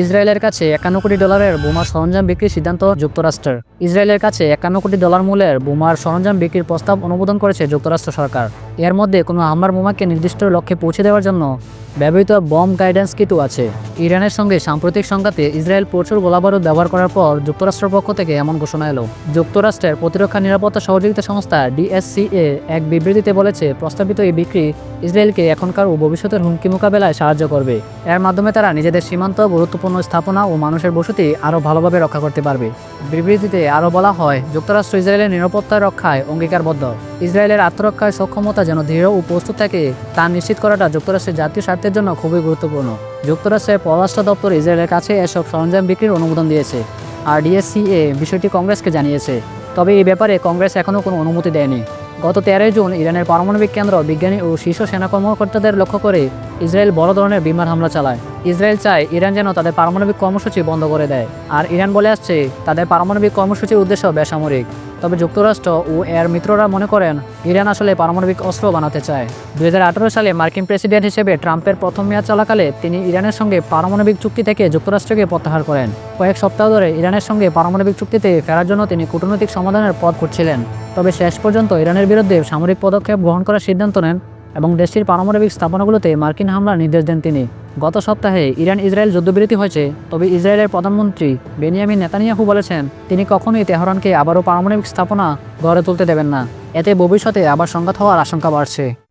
ইসরায়েলের কাছে একান্ন কোটি ডলারের বোমার সরঞ্জাম বিক্রির সিদ্ধান্ত যুক্তরাষ্ট্রের। ইসরায়েলের কাছে একান্ন কোটি ডলার মূল্যের বোমার সরঞ্জাম বিক্রির প্রস্তাব অনুমোদন করেছে যুক্তরাষ্ট্র সরকার। এর মধ্যে কোনো হামলার বোমাকে নির্দিষ্ট লক্ষ্যে পৌঁছে দেওয়ার জন্য ব্যবহৃত বম গাইডেন্স কিটও আছে। ইরানের সঙ্গে সাম্প্রতিক সংঘাতে ইসরায়েল প্রচুর গোলাবারুদ ব্যবহার করার পর যুক্তরাষ্ট্রের পক্ষ থেকে এমন ঘোষণা এলো। যুক্তরাষ্ট্রের প্রতিরক্ষা নিরাপত্তা সহযোগিতা সংস্থা ডিএসসিএ এক বিবৃতিতে বলেছে, প্রস্তাবিত এই বিক্রি ইসরায়েলকে এখনকার ও ভবিষ্যতের হুমকি মোকাবেলায় সাহায্য করবে। এর মাধ্যমে তারা নিজেদের সীমান্ত, গুরুত্বপূর্ণ স্থাপনা ও মানুষের বসতি আরও ভালোভাবে রক্ষা করতে পারবে। বিবৃতিতে আরও বলা হয়, যুক্তরাষ্ট্র ইসরায়েলের নিরাপত্তা রক্ষায় অঙ্গীকারবদ্ধ। ইসরায়েলের আত্মরক্ষায় সক্ষমতা যেন দৃঢ় ও প্রস্তুত থাকে, তা নিশ্চিত করাটা যুক্তরাষ্ট্রের জাতীয় স্বার্থের জন্য খুবই গুরুত্বপূর্ণ। যুক্তরাষ্ট্রের পররাষ্ট্র দপ্তর ইসরায়েলের কাছে এসব সরঞ্জাম বিক্রির অনুমোদন দিয়েছে আর ডিএসসিএ বিষয়টি কংগ্রেসকে জানিয়েছে। তবে এই ব্যাপারে কংগ্রেস এখনও কোনো অনুমতি দেয়নি। গত তেরোই জুন ইরানের পারমাণবিক কেন্দ্র, বিজ্ঞানী ও শীর্ষ সেনা কর্মকর্তাদের লক্ষ্য করে ইসরায়েল বড় ধরনের বিমান হামলা চালায়। ইসরায়েল চায় ইরান যেন তাদের পারমাণবিক কর্মসূচি বন্ধ করে দেয়, আর ইরান বলে আসছে তাদের পারমাণবিক কর্মসূচির উদ্দেশ্য বেসামরিক। তবে যুক্তরাষ্ট্র ও এর মিত্ররা মনে করেন, ইরান আসলে পারমাণবিক অস্ত্র বানাতে চায়। দু হাজার আঠেরো সালে মার্কিন প্রেসিডেন্ট হিসেবে ট্রাম্পের প্রথম মেয়াদ চলাকালে তিনি ইরানের সঙ্গে পারমাণবিক চুক্তি থেকে যুক্তরাষ্ট্রকে প্রত্যাহার করেন। কয়েক সপ্তাহ ধরে ইরানের সঙ্গে পারমাণবিক চুক্তিতে ফেরার জন্য তিনি কূটনৈতিক সমাধানের পথ খুঁজছিলেন। তবে শেষ পর্যন্ত ইরানের বিরুদ্ধে সামরিক পদক্ষেপ গ্রহণ করার সিদ্ধান্ত নেন এবং দেশটির পারমাণবিক স্থাপনাগুলোতে মার্কিন হামলার নির্দেশ দেন তিনি। গত সপ্তাহে ইরান ইসরায়েল যুদ্ধবিরতি হয়েছে, তবে ইসরায়েলের প্রধানমন্ত্রী বেনিয়ামিন নেতানিয়াহু বলেছেন, তিনি কখনোই তেহরানকে আবারও পারমাণবিক স্থাপনা গড়ে তুলতে দেবেন না। এতে ভবিষ্যতে আবার সংঘাত হওয়ার আশঙ্কা বাড়ছে।